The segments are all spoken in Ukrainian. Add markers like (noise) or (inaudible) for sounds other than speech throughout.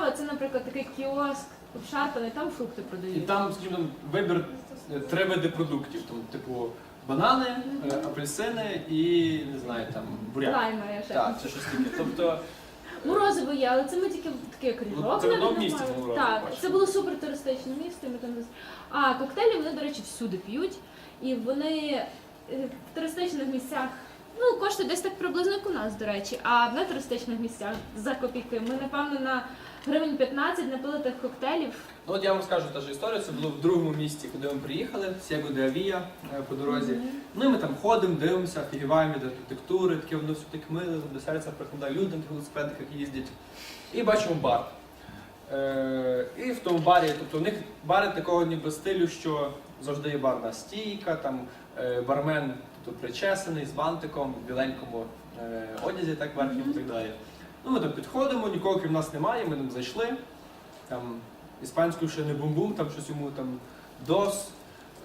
цікаво, це, наприклад, такий кіоск обшарпаний, там фрукти продають. І там, скажімо, там вибір е, три види продуктів. Там, типу, банани, е, апельсини і не знаю, там буряк. Лайма я ще. Так, це щось таке. Тобто, Морозиво є, але це ми тільки таке Ну, ріжок. це в одному місці немає. морозиво, Так, бачите. це було супер туристичне місто. Ми там а коктейлі вони, до речі, всюди п'ють. І вони е, в туристичних місцях. Ну, коштують десь так приблизно, як у нас, до речі. А в нетуристичних місцях за копійки. Ми, напевно, на гривень 15 напили тих коктейлів. ну от я вам скажу та ж історію. Це було в другому місті, куди ми приїхали, Сєго де Авія по дорозі. Ну і ми там ходимо, дивимося, офігіваємо від архітектури, таке воно все так миле, до серця прикладає люди на тих велосипедиках їздять. І бачимо бар. Е, і в тому барі, тобто у них бари такого ніби стилю, що завжди є барна стійка, там е, бармен тобто, причесаний з бантиком, в біленькому е, одязі, так верхньому і так далі. Ну, ми там підходимо, нікого крім нас немає, ми там зайшли. Там іспанською ще не бум-бум, там щось йому там дос,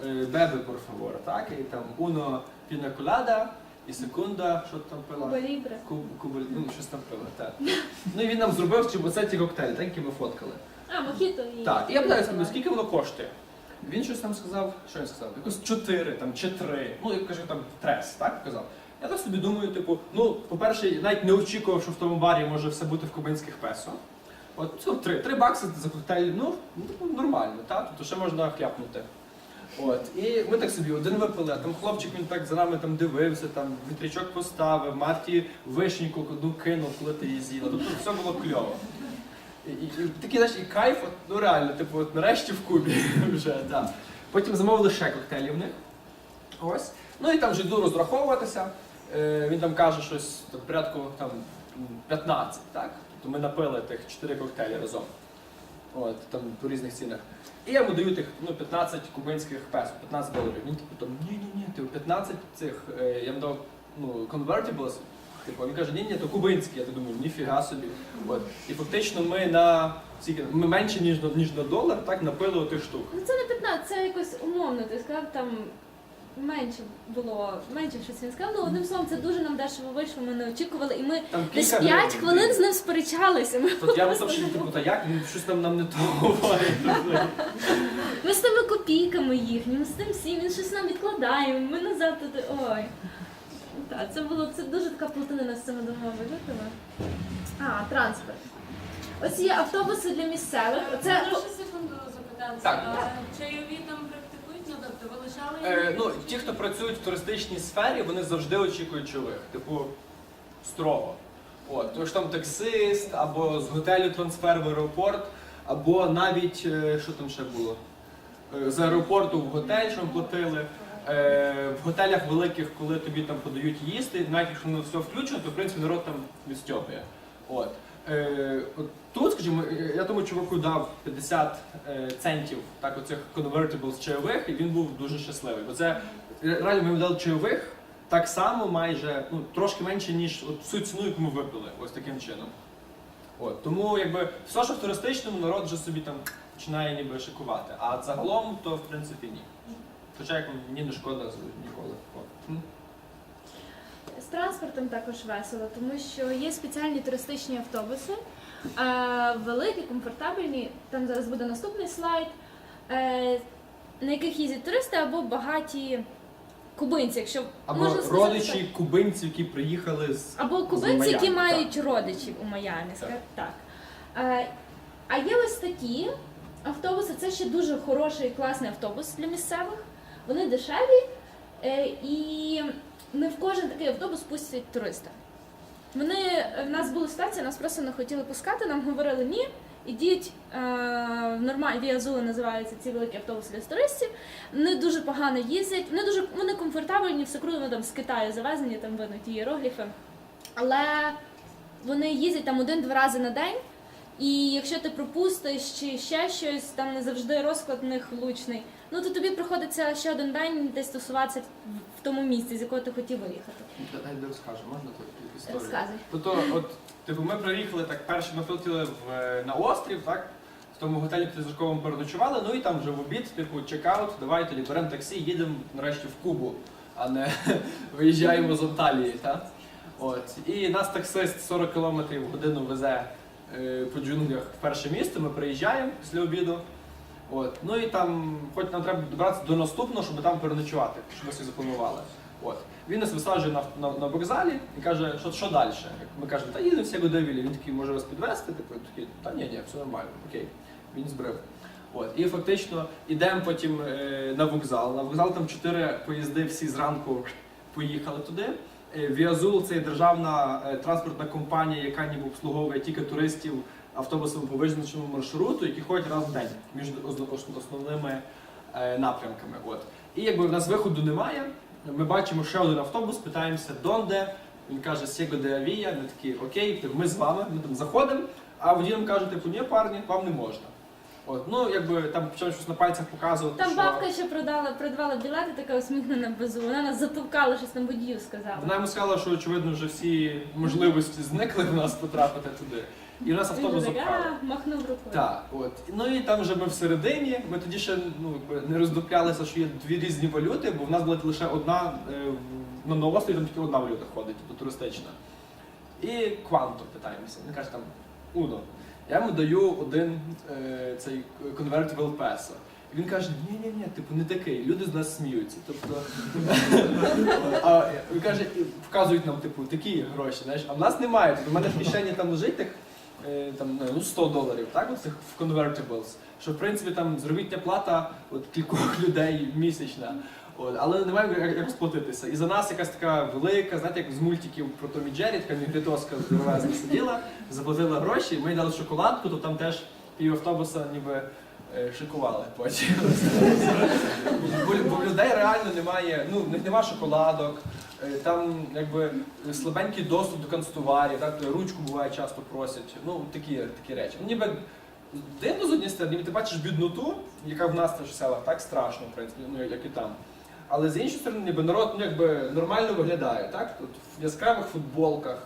е, бебе, por favor, так? І там uno pina colada і секунда, що там пила? Куба Лібре. Куб, куб, ну, щось там пила, так. Ну і він нам зробив чи оце ті коктейлі, так, які ми фоткали. А, мохіто і. Так, і я питаю, себе, скільки воно коштує? Він щось там сказав, що він сказав? Якось 4 там, чи 3, ну, як каже, там трес, так казав. Я так собі думаю, типу, ну, по-перше, я навіть не очікував, що в тому барі може все бути в кубинських песо. От ну, 3, 3 бакси за коктейль, ну, ну, нормально, так? Тобто ще можна хляпнути. От, і ми так собі один випили, а там хлопчик він так за нами там дивився, там вітрячок поставив, Марті вишеньку одну кинув, коли ти її з'їла. Тобто все було кльово. І, і, і такий знаєш, і кайф, от, ну реально, типу, от нарешті в Кубі (laughs) вже, так. Потім замовили ще коктейлі в них. Ось. Ну і там вже йду розраховуватися. Е, він там каже щось там, порядку там, 15, так? Тобто ми напили тих 4 коктейлі разом. От, там по різних цінах. І я йому даю тих ну, 15 кубинських песо, 15 доларів. Він типу там, ні-ні-ні, типу 15 цих, е, я йому ну, convertibles, Типу, він каже, ні, ні, то кубинські. Я так думаю, ніфіга собі. От. І фактично ми на скільки, ми менше ніж на ніж на долар, так напили отих штук. Ну це не 15, це якось умовно. Ти сказав там менше було, менше щось він сказав. Ну одним словом, це дуже нам дешево вийшло. Ми не очікували, і ми Там десь кілька 5 гривень. хвилин з ним сперечалися. Ми, Тут я просто що типу, та як він щось там нам не то говорить. ми з тими копійками їхніми, з тим всім, він щось нам відкладає, ми назад туди. Ой. Так, це було це дуже така плутанина з цими двома вилітами. А, транспорт. Ось є автобуси для місцевих. Оце Можу секунду запитатися. Так. А Чайові там практикують? Ну, тобто ви лишали? Е, ну, ті, хто працюють в туристичній сфері, вони завжди очікують чоловік. Типу, строго. От, тож там таксист, або з готелю трансфер в аеропорт, або навіть, е, що там ще було? Е, З аеропорту в готель, що ми платили. Е, В готелях великих, коли тобі там подають їсти, навіть якщо воно все включено, то в принципі народ там відстьопує. От. Е, тут, скажімо, я тому чуваку дав 50 е, центів так, оцих convertibles чайових, і він був дуже щасливий. Бо це е, реально ми дали чайових так само майже, ну, трошки менше, ніж от, всю ціну, яку ми випили, ось таким чином. От, тому якби все, що в туристичному, народ вже собі там починає ніби шикувати. А загалом, то в принципі ні. Хоча як мені не шкода ніколи. От. Транспортом також весело, тому що є спеціальні туристичні автобуси, е, великі, комфортабельні. Там зараз буде наступний слайд, е, на яких їздять туристи або багаті кубинці, якщо Або можна сказати родичі кубинців, які приїхали з. так. або кубинці, які Майамі, мають родичів у Майамі, скажімо так. Е, а є ось такі автобуси, це ще дуже хороший класний автобус для місцевих. Вони дешеві е, і кожен такий автобус пустять туриста. Вони в нас була ситуація, нас просто не хотіли пускати, нам говорили ні. Ідіть е, нормально, Віа Зула називаються ці великі автобуси для туристів. Вони дуже погано їздять, вони дуже вони комфортабельні, все круто, вони там з Китаю завезені, там видно ті іерогліфи. Але вони їздять там один-два рази на день. І якщо ти пропустиш чи ще щось, там не завжди розклад в них влучний, ну то тобі приходиться ще один день десь тусуватися в тому місці, з якого ти хотів виїхати. Дай де розкажу, можна тут історію? Розказуй. Тобто, от, типу, ми приїхали так, перше ми прилетіли в, е, на острів, так? В тому готелі п'ятизірковому переночували, ну і там вже в обід, типу, чекаут, давай тоді беремо таксі, їдемо нарешті в Кубу, а не (laughs) виїжджаємо з Анталії, так? От. І нас таксист 40 км в годину везе е, по джунглях в перше місто, ми приїжджаємо після обіду. От. Ну і там, хоч нам треба добратися до наступного, щоб там переночувати, щоб ми собі запланували. От. Він нас висаджує на, на, на вокзалі і каже, що, що далі? Ми кажемо, та їдемо всі Годовілі. Він такий, може вас підвезти? Типу, такий, та ні, ні, все нормально, окей. Він збрив. От. І фактично йдемо потім е, на вокзал. На вокзал там чотири поїзди всі зранку поїхали туди. Е, Віазул це державна е, транспортна компанія, яка ніби обслуговує тільки туристів автобусами по визначеному маршруту, які ходять раз в день між ос- ос- основними е, напрямками. От. І якби в нас виходу немає, ми бачимо ще один автобус, питаємося, донде. Він каже, Сєго де Авія, ми такі, окей, типу, ми з вами, ми там заходимо, а водій нам каже, типу, ні, парні, вам не можна. От, ну, якби там почав щось на пальцях показувати. Там що... бабка ще продала, придбала білети, така усміхнена безу. Вона нас затовкала, щось там водію сказала. Вона йому сказала, що очевидно вже всі можливості зникли в нас потрапити туди. І в нас автобус запхали. Махнув рукою. Так, от. Ну і там вже ми всередині. Ми тоді ще ну, якби не роздуплялися, що є дві різні валюти, бо в нас була лише одна е, на острові там тільки одна валюта ходить, тобто туристична. І кванто питаємося. Він каже там Уно. Я йому даю один е, цей convertible peso. І він каже, ні, ні, ні, типу не такий. Люди з нас сміються. Тобто, (laughs) а він каже, і вказують нам, типу, такі гроші, знаєш, а в нас немає. Тобто, в мене в кишені там лежить так, е, там, ну, 100 доларів, так, оцих в convertibles. Що в принципі там заробітня плата от, кількох (laughs) людей місячна. От, але немає як, сплатитися. І за нас якась така велика, знаєте, як з мультиків про Томі Джері, така негритоска здоровезна сиділа, заплатила гроші, ми їй дали шоколадку, то там теж пів автобуса ніби е, шикували потім. бо, людей реально немає, ну, немає шоколадок, е, там якби слабенький доступ до канцтоварів, так, ручку буває часто просять. Ну, такі, такі речі. Ну, ніби дивно з однієї сторони, ти бачиш бідноту, яка в нас теж селах так страшно, в принципі, ну як і там. Але з іншої сторони, ніби народ ну, якби нормально виглядає, так? Тут в яскравих футболках,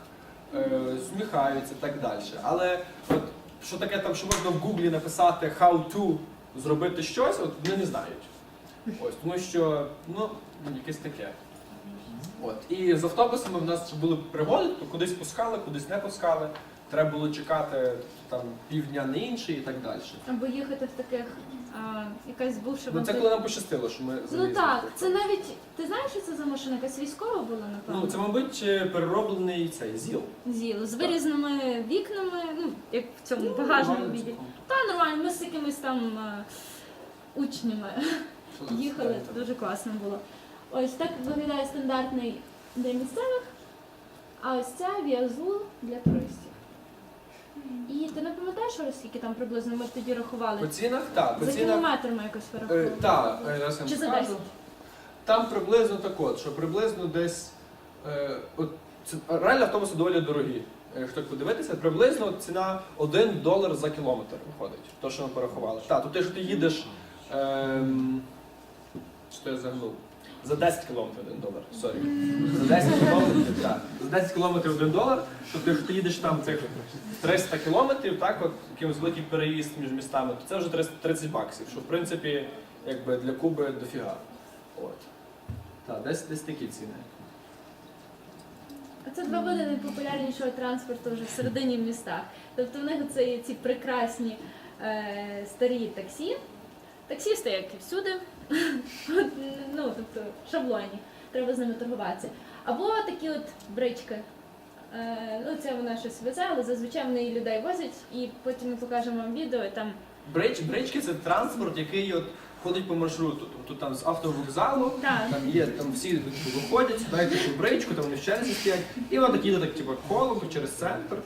е, сміхаються і так далі. Але от, що таке там, що можна в гуглі написати how to зробити щось, от вони не знають. Ось, тому що, ну, якесь таке. От. І з автобусами в нас були пригоди, то кудись пускали, кудись не пускали. Треба було чекати там півдня на інший і так далі. Або їхати в таких, а, якась бувша Ну це коли нам пощастило, що ми Ну так, це навіть. Ти знаєш, що це за машина? Якась військова була, напевно? Ну це, мабуть, е, перероблений цей ЗІЛ. Зіл з вирізними вікнами, ну, як в цьому багажному Нормально, віді. Та нормально, ми з якимись там е, учнями їхали, дуже класно було. Ось так виглядає стандартний для місцевих, а ось це віазул для туристів. І ти не пам'ятаєш, скільки там приблизно ми тоді рахували? По цінах, так, по За цінах. кілометр ми якось Е, вирахували. Так, е, я Чи за скажу. 10? Там приблизно так от, що приблизно десь. Е, от, це, реально автобуси доволі дорогі. Е, Якщо так подивитися, приблизно ціна 1 долар за кілометр виходить. То, що ми порахували. Так, тобто, якщо ти їдеш. Ем, що я загнув? За 10 кілометрів 1 долар. Сорі. За 10 кілометрів, так. За 10 кілометрів 1 долар. Тобто, якщо ти їдеш там цих 300 кілометрів, так, от якийсь великий переїзд між містами, то це вже 30 баксів, що в принципі якби для Куби дофіга. От. Так, десь, десь такі ціни. А це два види найпопулярнішого транспорту вже в містах. Тобто в них це ці прекрасні е, старі таксі. Таксі стоять як і всюди, (laughs) ну, тобто шаблоні, треба з ними торгуватися. Або такі от брички. Е, ну, це вона щось везе, але зазвичай вони людей возять, і потім ми покажемо вам відео, і там Брич, брички це транспорт, який от ходить по маршруту. Тобто там з автовокзалу, Так. там є, там всі типу, виходять, сідають таку бричку, там вони в черзі стоять, і вона так їде так, типу, колом через центр,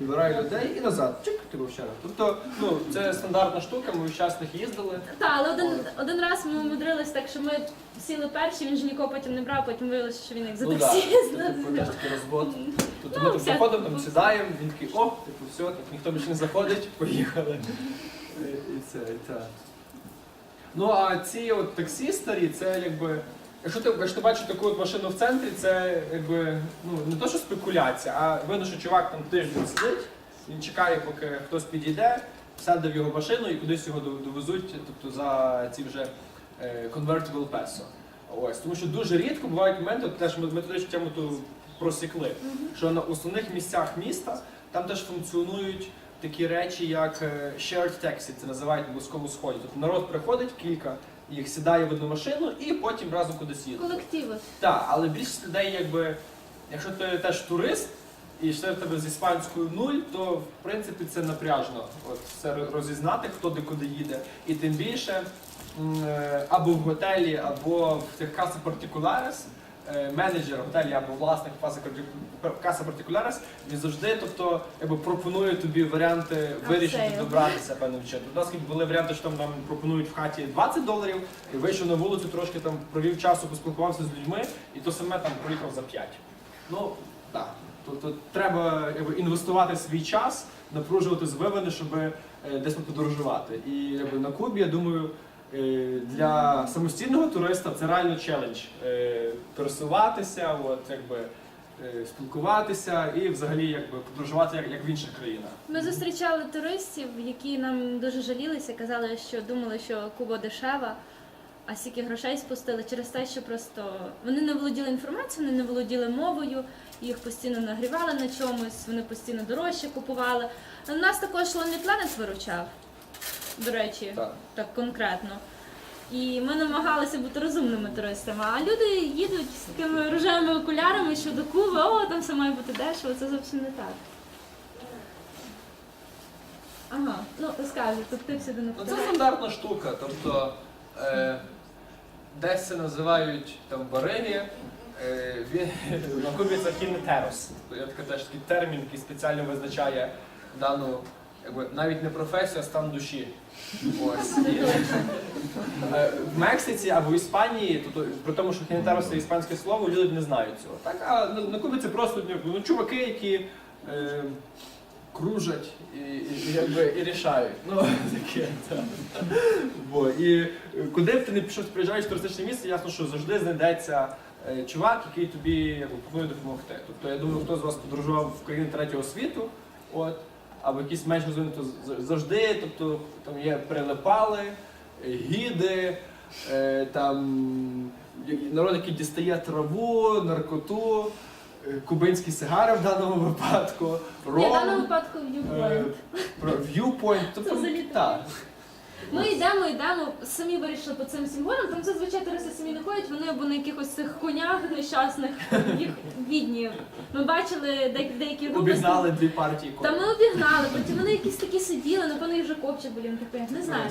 збирає людей і назад. Чик, типу, в черг. Тобто, ну, це стандартна штука, ми в час них їздили. Та, але один, один раз ми умудрились так, що ми сіли перші, він ж нікого потім не брав, потім виявилося, що він як за Ну, таксі. Типу, такий розвод. Тобто Ну, ми там вся- заходимо, там сідаємо, він такий, о, типу, все, так ніхто більше не заходить, поїхали. І, і це, і так. Ну а ці от таксі старі, це якби. Якщо ти, якщо ти бачиш таку от машину в центрі, це якби ну не то, що спекуляція, а видно, що чувак там тиждень сидить, він чекає, поки хтось підійде, сяде в його машину і кудись його довезуть, тобто за ці вже е, convertible peso. Ось, тому що дуже рідко бувають моменти, от теж ми, ми туди тему ту просікли, що на основних місцях міста там теж функціонують такі речі, як е, shared taxi, це називають на близькому сході. Тобто народ приходить кілька, їх сідає в одну машину і потім разом кудись їде. Колективи. Так, але більшість людей, якби, якщо ти теж турист, і ще в тебе з іспанською нуль, то в принципі це напряжно. От це розізнати, хто де куди їде. І тим більше е, або в готелі, або в тих каса партикулярес, менеджер готелі або власник каса партикулярес, він завжди тобто, якби, пропонує тобі варіанти вирішити добратися певним чином. У нас були варіанти, що там нам пропонують в хаті 20 доларів, і вийшов на вулицю, трошки там провів часу, поспілкувався з людьми, і то саме там проїхав за 5. Ну, так. Тобто треба якби, інвестувати свій час, напружувати звивини, щоб е, десь подорожувати. І якби, на Кубі, я думаю, е, для самостійного туриста це реально челендж. Е, пересуватися, от, якби, е, спілкуватися і взагалі якби, подорожувати як, як в інших країнах. Ми зустрічали туристів, які нам дуже жалілися, казали, що думали, що Куба дешева, а стільки грошей спустили через те, що просто вони не володіли інформацією, вони не володіли мовою, їх постійно нагрівали на чомусь, вони постійно дорожче купували. А Нас також Lonely Planet виручав, до речі, Так. так конкретно. І ми намагалися бути розумними туристами. А люди їдуть з такими рожевими окулярами щодо Куби, о, там все має бути дешево, це зовсім не так. Ага, ну розкажи, тут ти всюди не Ну, це стандартна штука. Тобто е, десь це називають там бариги. Е, він, на Кубі це кінетерос. Є такий теж такий термін, який спеціально визначає дану якби, навіть не професію, а стан душі. Ось. І, е, в Мексиці або в Іспанії, тобто, при тому, що кінетерос це іспанське слово, люди не знають цього. Так? А на, на Кубі це просто ну, чуваки, які. Е, кружать і, і, і, якби, і рішають. Ну, (laughs) таке, так. Бо, і е, куди б ти не пішов, приїжджаєш в туристичне місце, ясно, що завжди знайдеться е, чувак, який тобі якби, пропонує допомогти. Тобто, я думаю, хто з вас подорожував в країни третього світу, от, або якісь менш розвинуті, завжди, тобто там є прилипали, гіди, е, там народ, який дістає траву, наркоту. е, Кубинські сигари в даному випадку, Я в даному випадку е, про viewpoint, тобто залітає. так. Ми йдемо, йдемо, самі вирішили по цим всім горам. Там зазвичай туристи самі не ходять, вони або на якихось цих конях нещасних, їх відні. Ми бачили де- деякі групи. Обігнали дві партії Та ми обігнали, потім вони якісь такі сиділи, напевно, їх вже блін, капець, не знаю.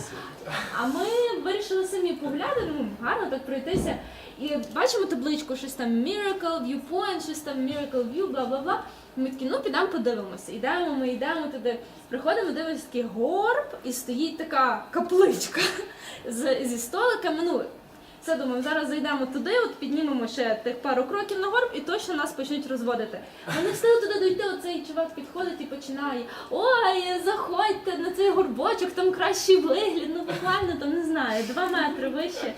А ми вирішили самі погляди, ну гарно так пройтися. І бачимо табличку, щось там Miracle Viewpoint, щось там Miracle View, бла бла бла. Ми такі, ну підемо подивимося. Йдемо, ми йдемо туди. Приходимо, дивимося такий горб, і стоїть така капличка з, зі столиками. Ну, це думаю, зараз зайдемо туди, от піднімемо ще тих пару кроків на горб і точно нас почнуть розводити. Ми не встигли туди дойти, оцей чувак підходить і починає. Ой, заходьте на цей горбочок, там кращий вигляд, ну буквально там не знаю, два метри вище.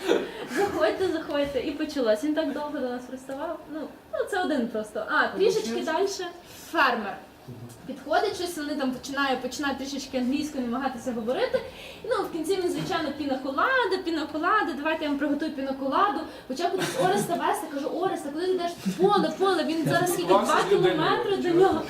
Заходьте, заходьте. І почалось. Він так довго до нас приставав. Ну, ну це один просто. А, трішечки далі фермер. Підходить щось, вони там починає, починає трішечки англійською намагатися говорити. Ну, в кінці він, звичайно, пінаколада, пінаколада, давайте я вам приготую пінаколаду. Почав кудись Ореста вести, кажу, Ореста, куди ти йдеш? Поле, поле, він зараз скільки два кілометри до нього.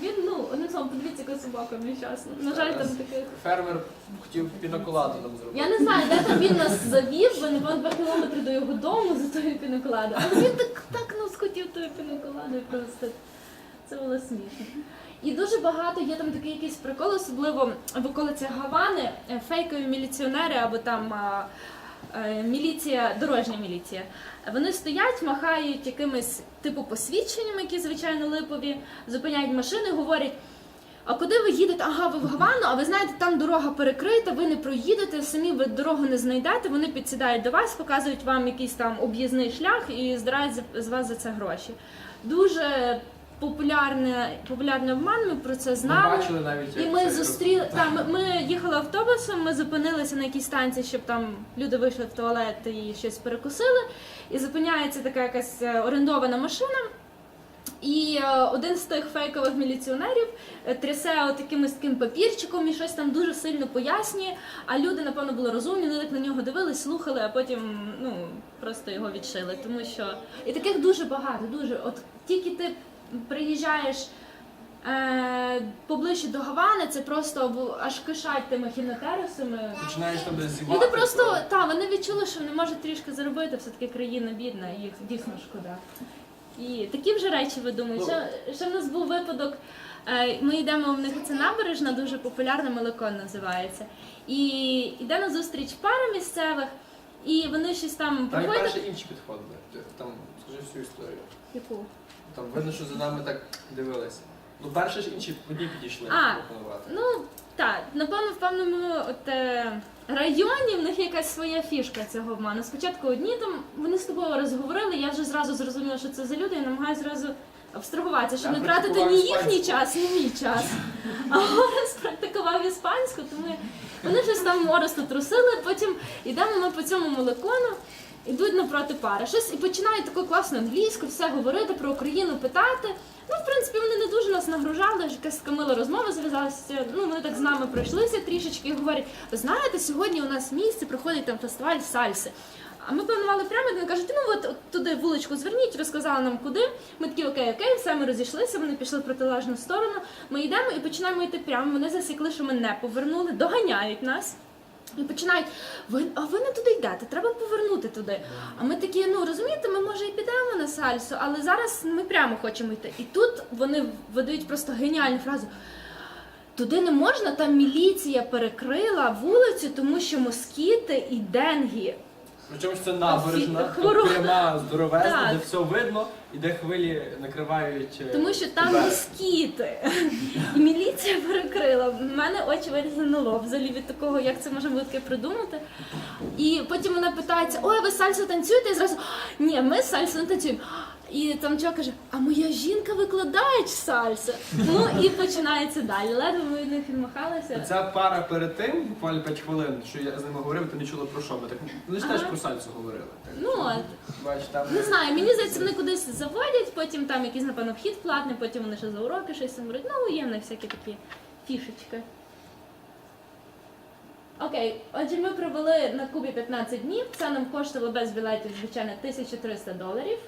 Він, ну, одним словом, подивіться, яка собака нещасна. На жаль, там таких. Фермер хотів пінаколаду нам зробити. Я не знаю, де там він нас завів, бо напевно два кілометри до його дому за тою піноколадою. Але він так, так ну, схотів тою піноколадою просто. Це було смішно. І дуже багато є там такий якийсь прикол, особливо в околицях Гавани, е, фейкові міліціонери або там а, е, міліція, дорожня міліція. Вони стоять, махають якимись типу посвідченнями, які звичайно липові, зупиняють машини, говорять. А куди ви їдете? Ага, ви в Гавану, а ви знаєте, там дорога перекрита, ви не проїдете, самі ви дорогу не знайдете. Вони підсідають до вас, показують вам якийсь там об'їзний шлях і здирають з вас за це гроші. Дуже популярне, популярний обман, ми про це Ми знали. бачили навіть, І ми це зустріли там. Ми, ми їхали автобусом, ми зупинилися на якійсь станції, щоб там люди вийшли в туалет і щось перекусили. І зупиняється така якась е, орендована машина. І е, один з тих фейкових міліціонерів е, трясе от таким папірчиком і щось там дуже сильно пояснює. А люди, напевно, були розумні, вони так на нього дивились, слухали, а потім ну просто його відшили. Тому що і таких дуже багато, дуже. От тільки ти приїжджаєш Е, поближче до Гавани це просто в- аж кишать тими хінотерасами. Починаєш там десь зівати. Люди просто то- та вони відчули, що вони можуть трішки заробити, все таки країна бідна, і їх дійсно шкода. І такі вже речі видумують. Ну. Ще, ще в нас був випадок. е, Ми йдемо в них це набережна, дуже популярна Меликон називається. І йде на зустріч пара місцевих, і вони щось там Там і проходять. перші інші підходили. Ти Там скажи всю історію. Яку? Там видно, що за нами так дивилися. Ну, перші ж інші одні підійшли А. пропонувати. Ну так, напевно, в певному от, е, районі в них якась своя фішка цього обману. Спочатку одні там вони з тобою розговорили, я вже зразу зрозуміла, що це за люди, я намагаюся зразу абстрагуватися, щоб Я не тратити практикував ні їхній іспанську. час, ні мій час. (laughs) А Орес практикував іспанську, тому вони щось там Оресту трусили, потім йдемо ми по цьому молокону. Ідуть напроти пари, щось і починають таку класну англійську, все говорити про Україну, питати. Ну, в принципі, вони не дуже нас нагружали, якась камила розмова зав'язалася. Ну, вони так з нами пройшлися трішечки і говорять: ви знаєте, сьогодні у нас в місті проходить там фестиваль сальси. А ми планували прямо, вони кажуть, ну от, от туди вуличку зверніть, розказали нам куди. Ми такі окей, окей, все, ми розійшлися, вони пішли в протилежну сторону. Ми йдемо і починаємо йти прямо. Вони засікли, що ми не повернули, доганяють нас. І починають, ви, а ви не туди йдете, треба повернути туди. А ми такі, ну розумієте, ми може і підемо на сальсу, але зараз ми прямо хочемо йти. І тут вони видають просто геніальну фразу. Туди не можна, там міліція перекрила вулицю, тому що москіти і денгі. Причому ж це набережна, тут хворо- пряма, здоровезна, Так. де все видно, і де хвилі накривають. е, Тому що там берег. москіти. І міліція перекрила. В мене очі вилізли на лоб взагалі від такого, як це можна було таке придумати. І потім вона питається: ой, ви сальсу танцюєте? І зразу ні, ми сальсу не танцюємо. І там чувак каже, а моя жінка викладач сальсу. Ну і починається далі. Ледве ми від них відмахалися. Ця пара перед тим, буквально 5 хвилин, що я з ними говорив, ти не чула про що ми. Так вони ж теж Ага. про сальсу говорили. Так, Ну от. Бач, там Не знаю, мені здається, вони кудись заводять, потім там якийсь, напевно, вхід платний, потім вони ще за уроки щось там говорять. Ну, є в них всякі такі фішечки. Окей, отже, ми провели на Кубі 15 днів. Це нам коштувало без білетів, звичайно, 1300 доларів.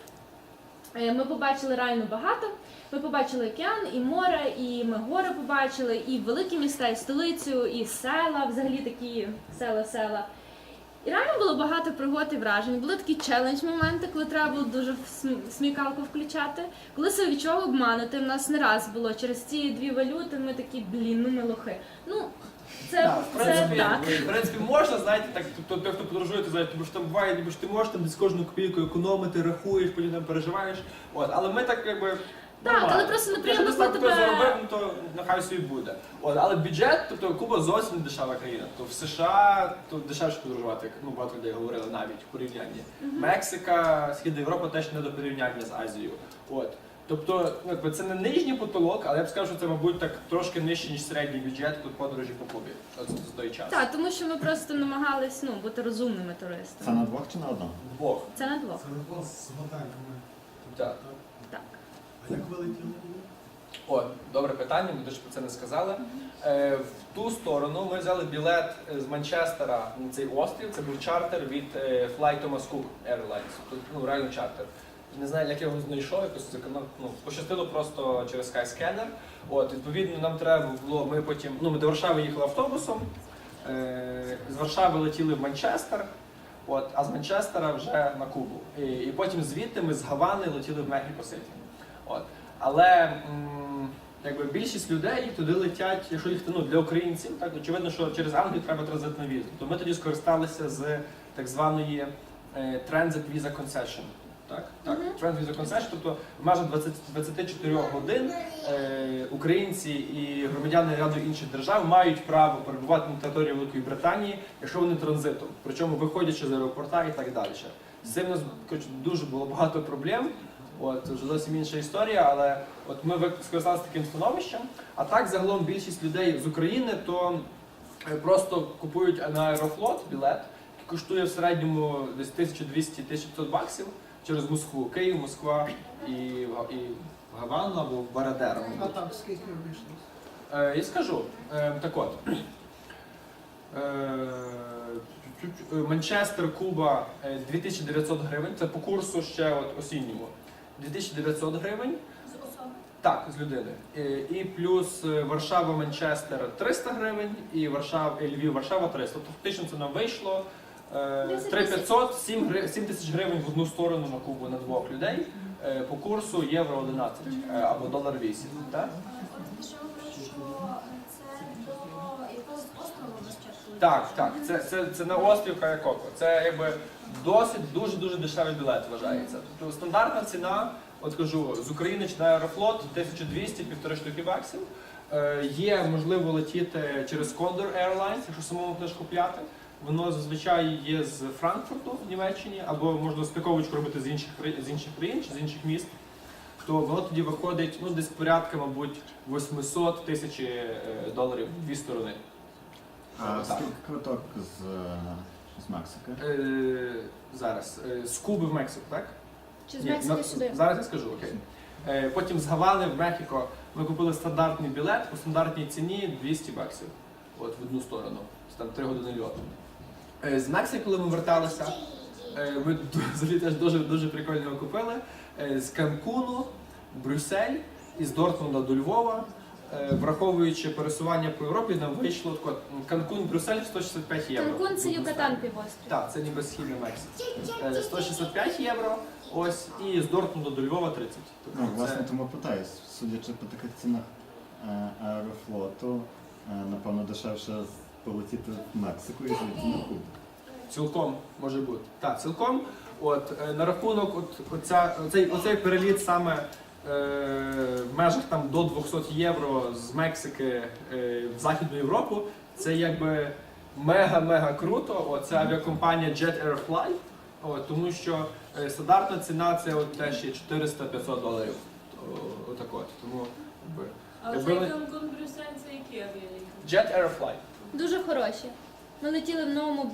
Е, Ми побачили реально багато. Ми побачили океан, і море, і ми гори побачили, і великі міста, і столицю, і села, взагалі такі села-села. І реально було багато пригод і вражень. Були такі челендж-моменти, коли треба було дуже смікалку включати. Коли себе чого обманути, в нас не раз було через ці дві валюти. Ми такі, блін, ну ми лохи. Ну, це, Так, в це принципі, так. в принципі, можна, знаєте, так, тобто той, хто подорожує, ти знаєш, тому що там буває, ніби ж ти можеш там десь кожну копійку економити, рахуєш, потім там переживаєш. От, але ми так якби. Так, нормально. але просто неприємно, Якщо ти коли так тебе- заробив, ну, то нехай собі буде. От, але бюджет, тобто Куба зовсім не дешева країна. То в США то дешевше подорожувати, як ну, багато людей говорили навіть в порівнянні. Мексика, Східна Європа теж не до порівняння з Азією. От. Тобто, ну, якби це не нижній потолок, але я б сказав, що це, мабуть, так трошки нижче, ніж середній бюджет тут подорожі по Кубі. От за той час. Так, тому що ми просто намагались ну, бути розумними Це туристами. на двох чи на одному? Двох. Це на двох. Це не було з готельками. Так. Так. А як ви летіли? О, добре питання, ми теж про це не сказали. Е, в ту сторону ми взяли білет е, з Манчестера на цей острів. Це був чартер від е, Fly to Moscow Airlines. Тут ну, реально чартер. Не знаю, як я його знайшов, якось законно, ну, пощастило просто через Skyscanner. От, відповідно, нам треба було, ми потім, ну, ми до Варшави їхали автобусом, е, з Варшави летіли в Манчестер, от, а з Манчестера вже на Кубу. І, і потім звідти ми з Гавани летіли в Мехіко Ситі. От. Але м, якби більшість людей туди летять, якщо їх ну, для українців, так очевидно, що через Англію треба транзитну візу. То ми тоді скористалися з так званої е, Transit Visa Concession. Так, так, Мгм. Transit Visa Concession, тобто в межах 20, 24 годин е, українці і громадяни ряду інших держав мають право перебувати на території Великої Британії, якщо вони транзитом, причому виходячи з аеропорта і так далі. З цим у нас коротше, дуже було багато проблем. От, вже зовсім інша історія, але от ми скористалися таким становищем. А так, загалом, більшість людей з України то е, просто купують на аерофлот білет, який коштує в середньому десь 1200-1500 баксів через Москву, Київ, Москва і, і Гавана або Барадера. А так, скільки обійшлося? Е, я скажу, е, так от. Е, Манчестер, Куба е, 2900 гривень. Це по курсу ще от осінньому. 2900 гривень. З особи. Так, з людини. І плюс Варшава, Манчестер 300 гривень, і Варшава, і Львів, Варшава 300. Тобто фактично це нам вийшло 3500, 7, гри- 7 тисяч гривень в одну сторону на Кубу на двох людей е, по курсу євро 11 е, або долар 8. Так? Що це до якогось острова ви спочатку. Так, так. Це, це, це на острів Каякоко. Це якби досить дуже дуже дешевий білет вважається. Тобто стандартна ціна, от кажу, з України чи на Аерофлот 1200 півтори штуки баксів. Е, є можливо летіти через Condor Airlines, якщо самому будеш купляти. Воно зазвичай є з Франкфурту в Німеччині, або можна стиковочку робити з інших з інших країн чи з інших міст. То воно тоді виходить ну десь порядка, мабуть, 800 тисяч е, доларів дві сторони. А скільки квиток з, е, з Мексики? Е, зараз. Е, з Куби в Мексику, так? Чи з Мексики на- сюди? Зараз я скажу, окей. Е, потім з Гавани в Мехіко ми купили стандартний білет по стандартній ціні 200 баксів. От в одну сторону. Там 3 години льоту. Е, з Мексики, коли ми верталися, е, ми (laughs) взагалі теж дуже, дуже прикольно його купили. Е, з Канкуну, Брюссель і з Дортмунда до Львова. Враховуючи пересування по Європі, нам вийшло тако, Канкун, Брюссель 165 євро. Канкун це Юкатан півострів. Так, це ніби східна Мексика. Е, 165 євро, ось, і з Дортмунда до Львова 30. Тобто Ну, власне, це- тому питаюсь, судячи по таких цінах аерофлоту, напевно, дешевше полетіти в Мексику і звідти на Кубу. Цілком може бути. Так, цілком. От е, на рахунок, от оця, оцей, оцей переліт саме е, в межах там до 200 євро з Мексики е, в Західну Європу. Це якби мега-мега круто. От, це авіакомпанія Jet Air Fly, от, тому що е, стандартна ціна це от теж є 400-500 доларів. О, Отак от. Тому якби, Але Якби цей ви- Брюссель це які авіалінії? Jet Air Fly. Дуже хороші. Ми летіли в новому